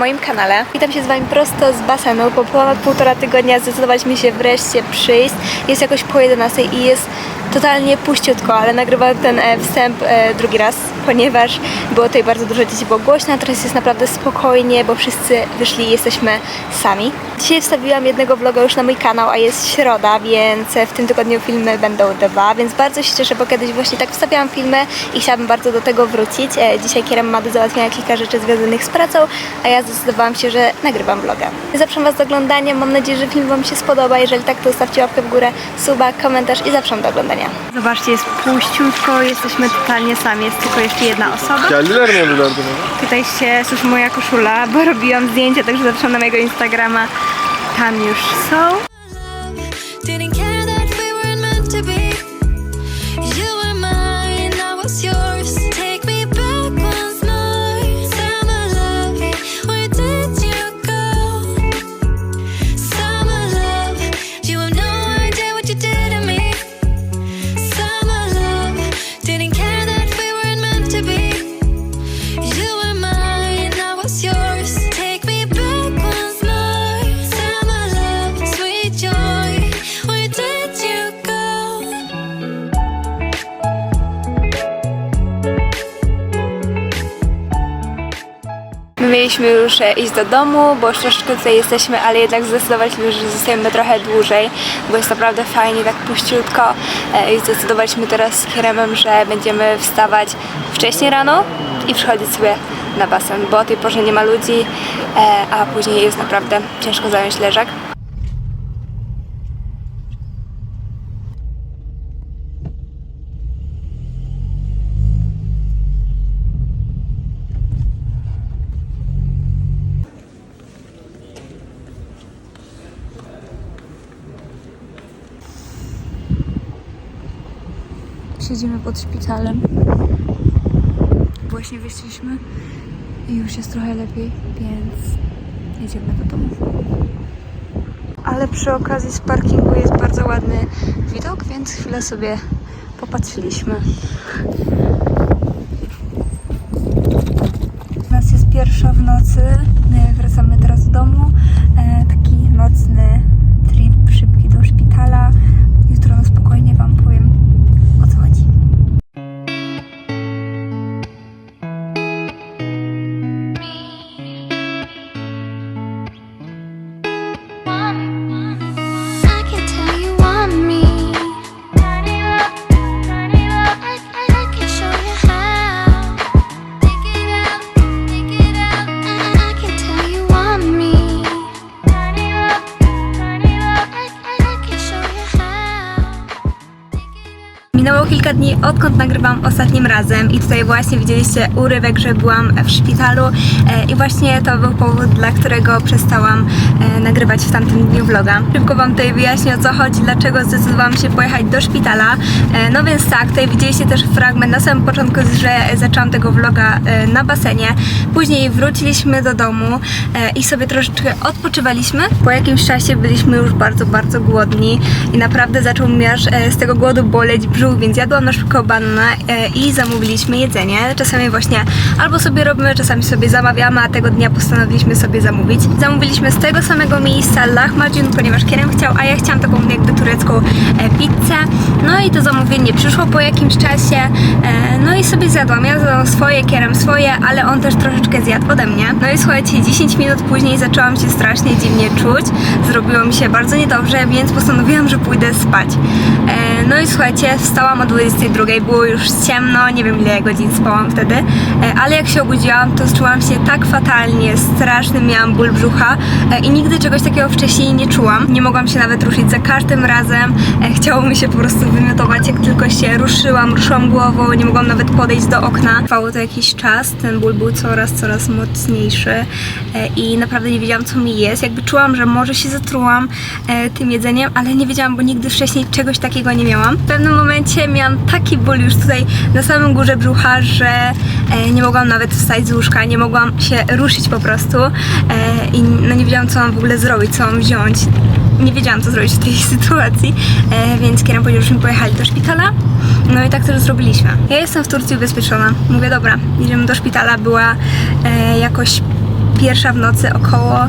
moim kanale. Witam się z Wami prosto z basenu. Po ponad półtora tygodnia zdecydowaliśmy się wreszcie przyjść. Jest jakoś po 11 i jest totalnie puściutko, ale nagrywam ten e, wstęp e, drugi raz, ponieważ było tutaj bardzo dużo dzieci, było głośno, teraz jest naprawdę spokojnie, bo wszyscy wyszli i jesteśmy sami. Dzisiaj wstawiłam jednego vloga już na mój kanał, a jest środa, więc w tym tygodniu filmy będą dwa, więc bardzo się cieszę, bo kiedyś właśnie tak wstawiałam filmy i chciałabym bardzo do tego wrócić. E, Dzisiaj Kieram ma do załatwienia kilka rzeczy związanych z pracą, a ja zdecydowałam się, że nagrywam vloga. Zapraszam Was do oglądania, mam nadzieję, że film Wam się spodoba. Jeżeli tak, to zostawcie łapkę w górę, suba, komentarz i zapraszam do oglądania. Zobaczcie, jest puściutko, jesteśmy totalnie sami, jest tylko jeszcze jedna osoba. Öbürlerden Tutaj się suszy moja koszula, bo robiłam zdjęcia, także zapraszam na mojego Instagrama. Tam już są. My mieliśmy już e, iść do domu, bo już troszeczkę jesteśmy, ale jednak zdecydowaliśmy, że zostajemy trochę dłużej, bo jest naprawdę fajnie, tak puściutko e, i zdecydowaliśmy teraz z Kieremem, że będziemy wstawać wcześniej rano i przychodzić sobie na basen, bo o tej porze nie ma ludzi, e, a później jest naprawdę ciężko zająć leżak. Siedzimy pod szpitalem. Właśnie wyszliśmy i już jest trochę lepiej, więc jedziemy do domu. Ale przy okazji z parkingu jest bardzo ładny widok, więc chwilę sobie popatrzyliśmy. Nas jest pierwsza w nocy. My wracamy teraz do domu. E, taki nocny odkąd nagrywam ostatnim razem i tutaj właśnie widzieliście urywek, że byłam w szpitalu e, i właśnie to był powód, dla którego przestałam e, nagrywać w tamtym dniu vloga. Szybko Wam tutaj wyjaśnię o co chodzi, dlaczego zdecydowałam się pojechać do szpitala. E, no więc tak, tutaj widzieliście też fragment na samym początku, że zaczęłam tego vloga na basenie. Później wróciliśmy do domu i sobie troszeczkę odpoczywaliśmy. Po jakimś czasie byliśmy już bardzo, bardzo głodni i naprawdę zaczął mnie aż z tego głodu boleć brzuch, więc jadłam na szybko banana e, i zamówiliśmy jedzenie. Czasami właśnie albo sobie robimy, czasami sobie zamawiamy, a tego dnia postanowiliśmy sobie zamówić. Zamówiliśmy z tego samego miejsca lahmacun, ponieważ Kierem chciał, a ja chciałam taką jakby turecką e, pizzę. No i to zamówienie przyszło po jakimś czasie, e, no i sobie zjadłam. Ja zjadłam swoje, Kierem swoje, ale on też troszeczkę zjadł ode mnie. No i słuchajcie, 10 minut później zaczęłam się strasznie dziwnie czuć. Zrobiło mi się bardzo niedobrze, więc postanowiłam, że pójdę spać. No i słuchajcie, wstałam o 22, było już ciemno, nie wiem ile godzin spałam wtedy, e, ale jak się obudziłam, to czułam się tak fatalnie, straszny miałam ból brzucha e, i nigdy czegoś takiego wcześniej nie czułam. Nie mogłam się nawet ruszyć za każdym razem, e, chciało mi się po prostu wymiotować, jak tylko się ruszyłam, ruszyłam głową, nie mogłam nawet podejść do okna. Trwało to jakiś czas, ten ból był coraz, coraz mocniejszy i naprawdę nie wiedziałam co mi jest, jakby czułam, że może się zatrułam tym jedzeniem, ale nie wiedziałam, bo nigdy wcześniej czegoś takiego nie miałam. W pewnym momencie miałam taki ból już tutaj na samym górze brzucha, że e, nie mogłam nawet wstać z łóżka, nie mogłam się ruszyć po prostu e, i no nie wiedziałam co mam w ogóle zrobić, co mam wziąć. Nie wiedziałam co zrobić w tej sytuacji, e, więc kieram powiedział, żebyśmy pojechali do szpitala. No i tak też zrobiliśmy. Ja jestem w Turcji ubezpieczona. Mówię, dobra, idziemy do szpitala. Była jakoś pierwsza w nocy około e,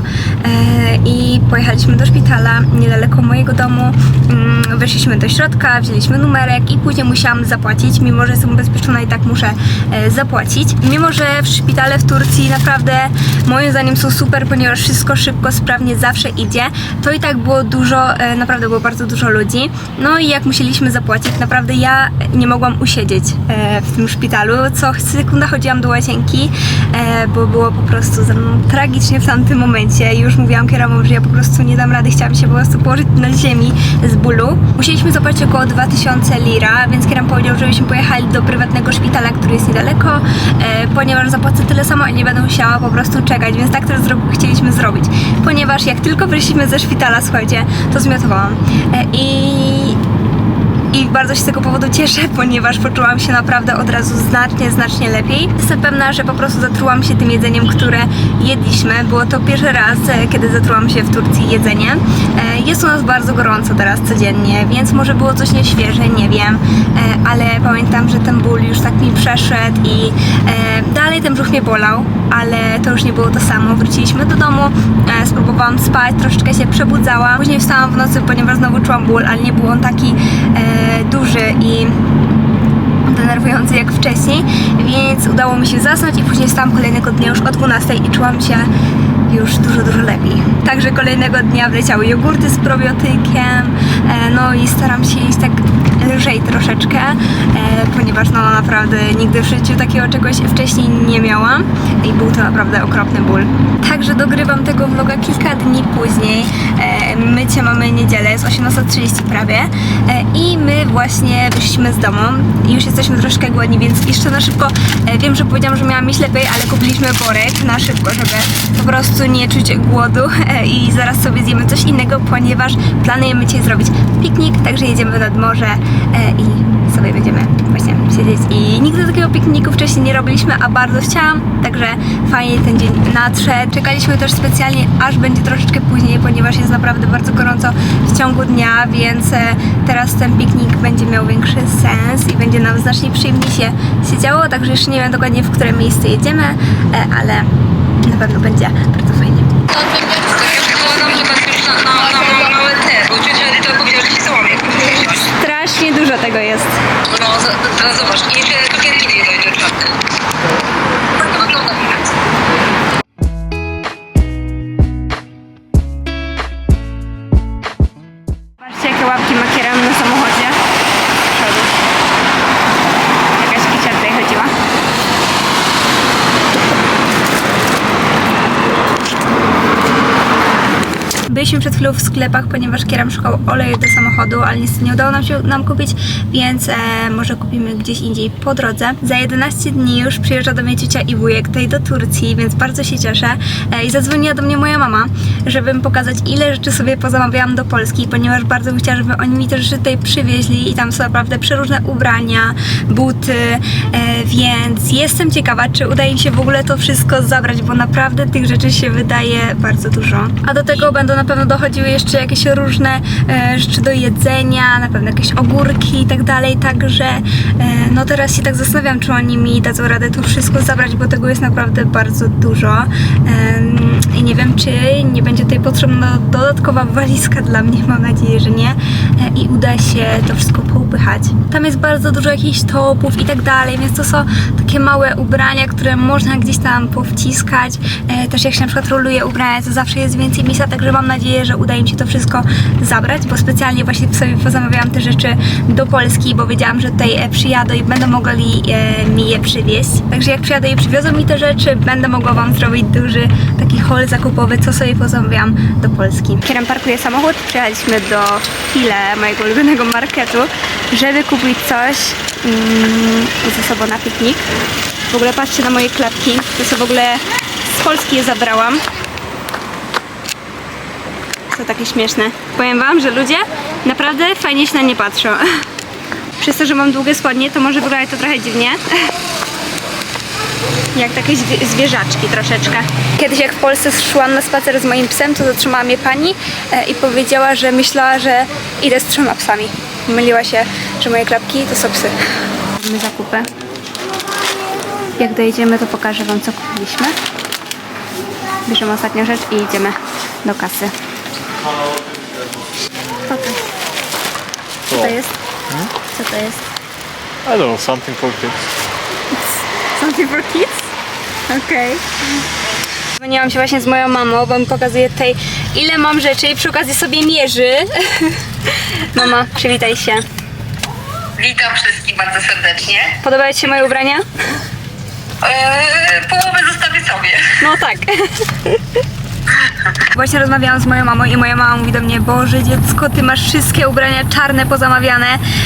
i pojechaliśmy do szpitala niedaleko mojego domu. Mm, Weszliśmy do środka, wzięliśmy numerek i później musiałam zapłacić, mimo że jestem ubezpieczona i tak muszę e, zapłacić. Mimo, że w szpitale w Turcji naprawdę moim zdaniem są super, ponieważ wszystko szybko, sprawnie zawsze idzie, to i tak było dużo, e, naprawdę było bardzo dużo ludzi. No i jak musieliśmy zapłacić, naprawdę ja nie mogłam usiedzieć w tym szpitalu. Co sekunda chodziłam do łazienki, bo było po prostu ze mną tragicznie w tamtym momencie. Już mówiłam kierowcom, że ja po prostu nie dam rady, chciałam się po prostu położyć na ziemi z bólu. Musieliśmy zapłacić około 2000 lira, więc kieram powiedział, żebyśmy pojechali do prywatnego szpitala, który jest niedaleko, e, ponieważ zapłacę tyle samo i nie będę musiała po prostu czekać, więc tak to chcieliśmy zrobić. Ponieważ jak tylko wyszliśmy ze szpitala, słuchajcie, to zmiotowałam. E, I i bardzo się z tego powodu cieszę, ponieważ poczułam się naprawdę od razu znacznie, znacznie lepiej. Jestem pewna, że po prostu zatrułam się tym jedzeniem, które jedliśmy. Było to pierwszy raz, e, kiedy zatrułam się w Turcji jedzeniem. E, Jest u nas bardzo gorąco teraz codziennie, więc może było coś nieświeże, nie wiem, E, ale pamiętam, że ten ból już tak mi przeszedł i dalej ten brzuch mnie bolał, ale to już nie było to samo. Wróciliśmy do domu, spróbowałam spać, troszeczkę się przebudzałam. Później wstałam w nocy, ponieważ znowu czułam ból, ale nie był on taki duży i denerwujący jak wcześniej, więc udało mi się zasnąć i później wstałam kolejnego dnia już o 12 i czułam się już dużo, dużo lepiej. Także kolejnego dnia wleciały jogurty z probiotykiem, e, no i staram się jeść tak lżej troszeczkę, e, ponieważ no naprawdę nigdy w życiu takiego czegoś wcześniej nie miałam i był to naprawdę okropny ból. Także dogrywam tego vloga kilka dni później. E, mycie mamy niedzielę, jest 18.30 prawie e, i my właśnie wyszliśmy z domu i już jesteśmy troszkę głodni, więc jeszcze na szybko, wiem, że powiedziałam, że miałam mieć lepiej, ale kupiliśmy worek na szybko, żeby po prostu nie czuć głodu i zaraz sobie zjemy coś innego, ponieważ planujemy dzisiaj zrobić piknik, także jedziemy nad morze i sobie będziemy właśnie siedzieć i nigdy takiego pikniku wcześniej nie robiliśmy, a bardzo chciałam, także fajnie ten dzień nadszedł. Czekaliśmy też specjalnie, aż będzie troszeczkę później, ponieważ jest naprawdę bardzo gorąco w ciągu dnia, więc e, teraz ten piknik będzie miał większy sens i będzie nam znacznie przyjemniej się siedziało, także jeszcze nie wiem dokładnie, w które miejsce jedziemy, e, ale na pewno będzie bardzo fajnie. Zakładam, że tak już na, na, na małe te, bo Edyta powiedziała, że się złamie. Strasznie dużo tego jest. No, teraz zobacz, i jeszcze cukierki nie dojdzie czwarty. Tak to wygląda. Patrzcie, jakie łapki ma kieram na samochodzie. Z przodu. Jakaś kicia tutaj chodziła. Byliśmy przed chwilą w sklepach, ponieważ kieram szukał oleju do samochodu, ale niestety nie udało nam się nam kupić, więc e, może kupimy gdzieś indziej po drodze. Za 11 dni już przyjeżdża do mnie ciocia i wujek tutaj do Turcji, więc bardzo się cieszę. E, I zadzwoniła do mnie moja mama, żebym pokazać ile rzeczy sobie pozamawiałam do Polski, ponieważ bardzo bym chciała, żeby oni mi te rzeczy tutaj przywieźli i tam są naprawdę przeróżne ubrania, buty, e, więc jestem ciekawa, czy uda im się w ogóle to wszystko zabrać, bo naprawdę tych rzeczy się wydaje bardzo dużo. A do tego będą na pewno dochodziły jeszcze jakieś różne e, rzeczy do jedzenia, na pewno jakieś ogórki i tak dalej, także e, no teraz się tak zastanawiam, czy oni mi dadzą radę to wszystko zabrać, bo tego jest naprawdę bardzo dużo Em, i nie wiem, czy nie będzie tutaj potrzebna dodatkowa walizka dla mnie, mam nadzieję, że nie e, i uda się to wszystko poupychać. Tam jest bardzo dużo jakichś topów i tak dalej, więc to są takie małe ubrania, które można gdzieś tam powciskać. E, też jak się na przykład roluje ubrania, to zawsze jest więcej miejsca, także mam nadzieję, że uda im się to wszystko zabrać, bo specjalnie właśnie sobie pozamawiałam te rzeczy do Polski, bo wiedziałam, że tutaj e, przyjadą i będą mogli e, mi je przywieźć. Także jak przyjadą i przywiozą mi te rzeczy, będę mogła Wam zrobić duży taki haul zakupowy, co sobie pozamawiałam do Polski. Kieram parkuję samochód, przyjechaliśmy do File, mojego ulubionego marketu, żeby kupić coś mm, ze sobą na piknik. W ogóle patrzcie na moje klapki, to są w ogóle z Polski je zabrałam. To takie śmieszne. Powiem Wam, że ludzie naprawdę fajnie się na nie patrzą. Przez to, że mam długie spodnie, to może wyglądać to trochę dziwnie. Jak takie zwie- zwierzaczki troszeczkę. Kiedyś jak w Polsce szłam na spacer z moim psem, to zatrzymała mnie pani e, i powiedziała, że myślała, że idę z trzema psami. Myliła się, że moje klapki to są psy. Mamy zakupy. Jak dojedziemy, to pokażę Wam, co kupiliśmy. Bierzemy ostatnią rzecz i idziemy do kasy. Co to jest? Co to jest? Co to jest? I don't know, something for kids. Something for kids? Okej. Dzwoniłam się właśnie z moją mamą, bo mi pokazuje tutaj ile mam rzeczy i przy okazji sobie mierzy. Mama, przywitaj się. Witam wszystkich bardzo serdecznie. Podobają Ci się moje ubrania? Eee, połowę zostawię sobie. No tak. Właśnie rozmawiałam z moją mamą i moja mama mówi do mnie, Boże dziecko, ty masz wszystkie ubrania czarne pozamawiane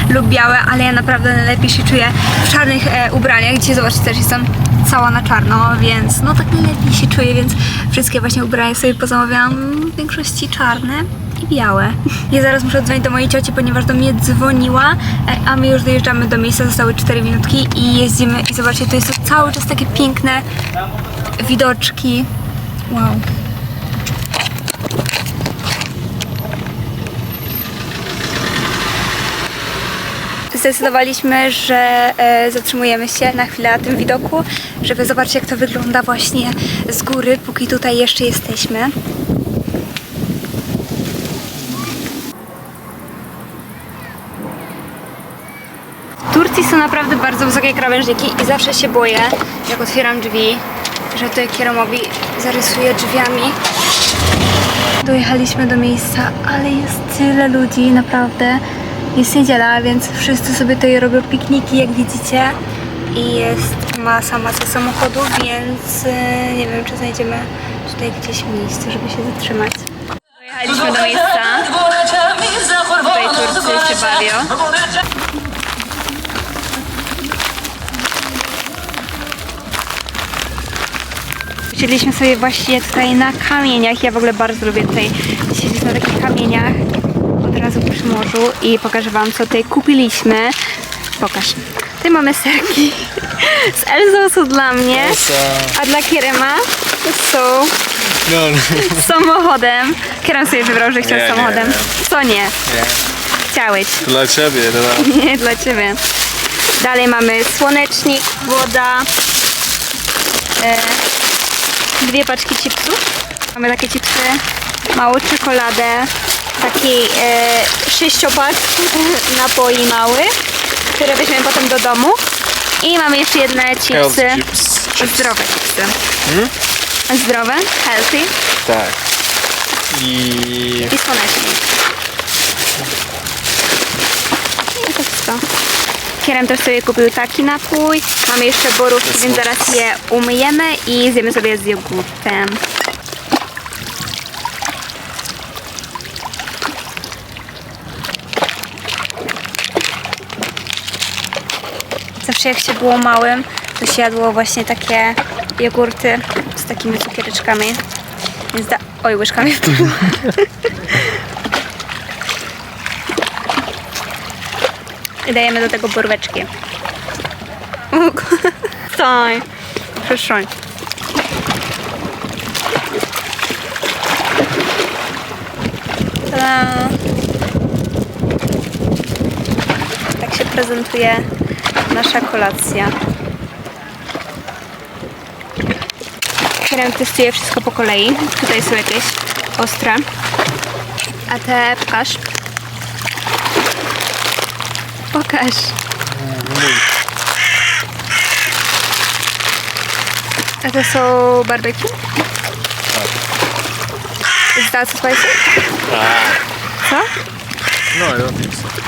lub białe, ale ja naprawdę najlepiej się czuję w czarnych e, ubraniach. Dzisiaj zobaczcie, też jestem cała na czarno, więc no tak lepiej się czuję, więc wszystkie właśnie ubrania sobie pozamawiałam, w większości czarne i białe. Ja zaraz muszę dzwonić do mojej cioci, ponieważ do mnie dzwoniła, e, a my już dojeżdżamy do miejsca, zostały 4 minutki i jeździmy i zobaczcie, to jest to cały czas takie piękne widoczki. Wow. Zdecydowaliśmy, że e, zatrzymujemy się na chwilę na tym widoku, żeby zobaczyć jak to wygląda właśnie z góry, póki tutaj jeszcze jesteśmy. W Turcji są naprawdę bardzo wysokie krawężniki i zawsze się boję, jak otwieram drzwi, że tutaj kieromowi zarysuje drzwiami. Dojechaliśmy do miejsca, ale jest tyle ludzi, naprawdę. Jest niedziela, więc wszyscy sobie tutaj robią pikniki, jak widzicie. I jest masa, masa samochodów, więc e, nie wiem, czy znajdziemy tutaj gdzieś miejsce, żeby się zatrzymać. Dojechaliśmy do miejsca. Tutaj Turcy się bawią. Siedzieliśmy sobie właśnie tutaj na kamieniach. Ja w ogóle bardzo lubię tutaj siedzieć na takich kamieniach morzu i pokażę Wam, co tutaj kupiliśmy. Pokaż. Tutaj mamy serki z Elzą są dla mnie, a dla Kierema są No, no. z samochodem. Kierem sobie wybrał, że chciał Nie, z nie, samochodem. Co nie? Nie. Chciałeś. Dla ciebie, no. Nie, dla Ciebie. Dalej mamy słonecznik, woda, e, dwie paczki chipsów. Mamy takie chipsy, małą czekoladę, taki e, sześciopak napoi mały, które weźmiemy potem do domu. I mamy jeszcze jedne chipsy, chips. zdrowe chipsy. Zdrowe, healthy Tak. I... i słonecznik. I to wszystko. Kierem też sobie kupił taki napój. Mamy jeszcze borówki, więc zaraz je umyjemy i zjemy sobie z jogurtem. Zawsze jak się było małym, to się jadło właśnie takie jogurty z takimi cukiereczkami. Więc da... Oj, łyżkami wpadła. I dajemy do tego boróweczki. Staj. Przyszłoń. Tada. Tak się prezentuje nasza kolacja. Krem testuje wszystko po kolei. Tutaj są jakieś ostre. A te pokaż. Pokaż. A to są barbecue? Is that spicy? Co? No, I don't think so.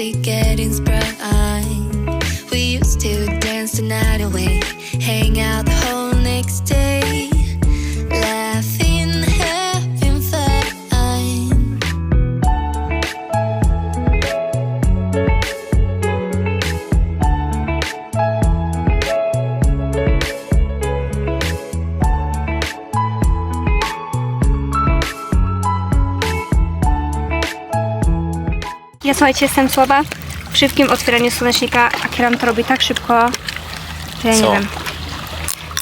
Basic getting sprung. We used to dance the night away, hang out the whole next day, słuchajcie, jestem słaba w szybkim otwieraniu słonecznika, a Kieran to robi tak szybko, że ja nie Co? wiem.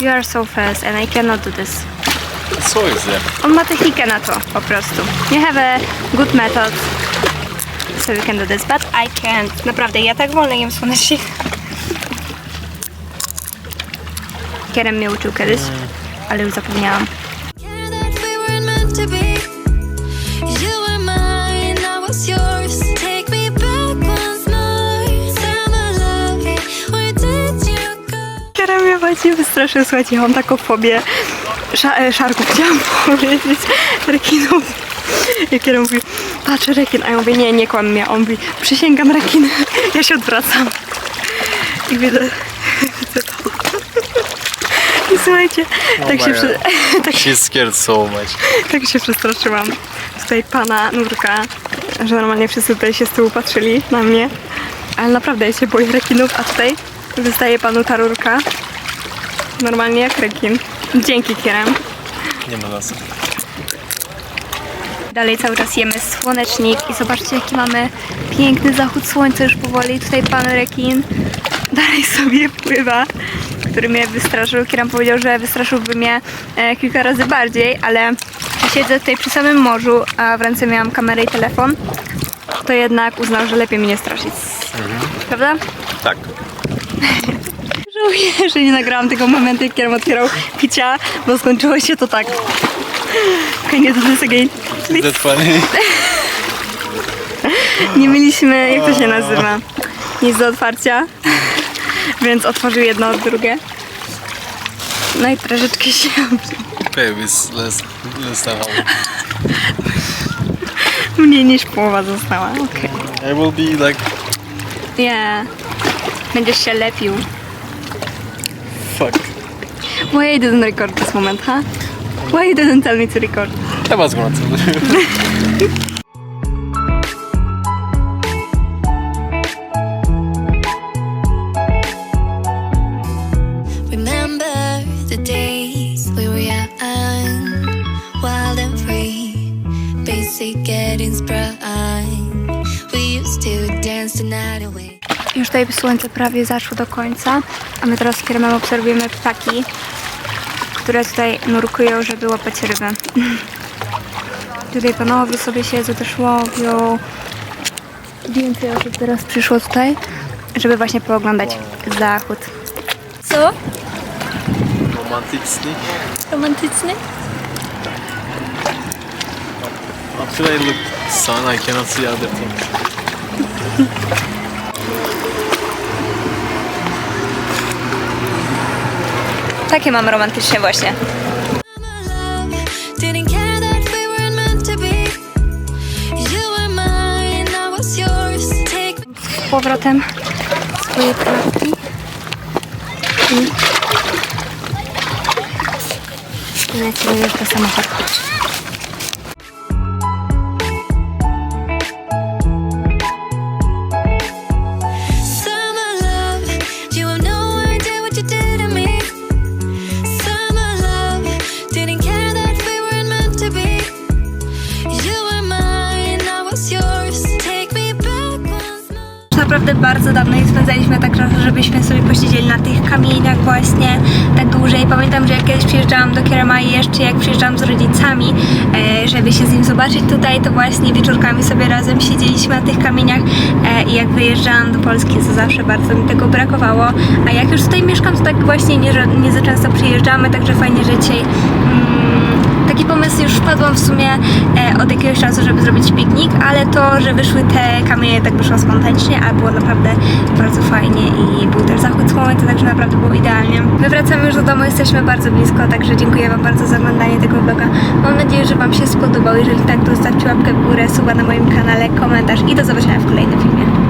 You are so fast and I cannot do this. Co jest there? On ma technikę na to, po prostu. You have a good method. So we can do this, but I can't. Naprawdę, ja tak wolno jem słonecznik. Kierem mnie uczył kiedyś, ale już zapomniałam. Mnie właśnie wystraszył, słuchajcie, ja mam taką fobię Sza e, szarków, chciałam powiedzieć, rekinów. I Kierem mówi, patrz rekin, a ja mówię, nie, nie kłam mnie. On mówi, przysięgam rekin. Ja się odwracam. I widzę, widzę to. I słuchajcie, tak, my się, przy, tak, scared so tak się przestraszyłam. Tutaj pana Nurka, że normalnie wszyscy tutaj się z tyłu patrzyli na mnie. Ale naprawdę ja się boję rekinów, a tutaj wystaje panu ta rurka. Normalnie jak rekin. Dzięki Kierem. Nie ma nas. Dalej cały czas jemy słonecznik i zobaczcie jaki mamy piękny zachód słońca już powoli. Tutaj pan rekin dalej sobie pływa, który mnie wystraszył. Kieram powiedział, że wystraszyłby mnie e, kilka razy bardziej, ale siedzę tutaj przy samym morzu, a w ręce miałam kamerę i telefon. To jednak uznał, że lepiej mnie nie straszyć. Prawda? Tak. Żałuję, że nie nagrałam tego momentu, jak Kieram otwierał picia, bo skończyło się to tak. Okay, nie do this again. Is that funny? Nie mieliśmy, jak to się nazywa, nic do otwarcia, więc otworzył jedno, drugie. No i troszeczkę się Babe, it's less, less than how. mniej niż połowa została. Okej. I will be like, Yeah. Będziesz się lepił. Fuck. Why I didn't record this moment, huh? Why you didn't tell me to record? I was gonna tutaj słońce prawie zaszło do końca, a my teraz z Kieremem obserwujemy ptaki, które tutaj nurkują, żeby łapać ryby. Tutaj panowie sobie siedzą, też łowią. Więcej osób teraz przyszło tutaj, żeby właśnie pooglądać zachód. Co? Romantically. Romantyczny? After I look sun, I cannot see other things. Was yours. Take me Z powrotem swoje klatki. I lecimy już do samochodu. Naprawdę bardzo dawno nie spędzaliśmy tak czas, żebyśmy sobie posiedzieli na tych kamieniach właśnie tak dłużej. Pamiętam, że jak kiedyś przyjeżdżałam do Kierama i jeszcze jak przyjeżdżałam z rodzicami, e, żeby się z nim zobaczyć tutaj, to właśnie wieczorkami sobie razem siedzieliśmy na tych kamieniach e, i jak wyjeżdżałam do Polski, to zawsze bardzo mi tego brakowało. A jak już tutaj mieszkam, to tak właśnie nie, nie za często przyjeżdżamy, także fajnie, że dzisiaj mm, taki pomysł już wpadłam w sumie e, od jakiegoś czasu, żeby zrobić piknik, ale to, że wyszły te kamienie, tak wyszło spontanicznie, a było naprawdę bardzo fajnie i był też zachód słońca, także naprawdę było idealnie. My wracamy już do domu, jesteśmy bardzo blisko, także dziękuję Wam bardzo za oglądanie tego vloga. Mam nadzieję, że Wam się spodobał. Jeżeli tak, to zostawcie łapkę w górę, suba na moim kanale, komentarz i do zobaczenia w kolejnym filmie.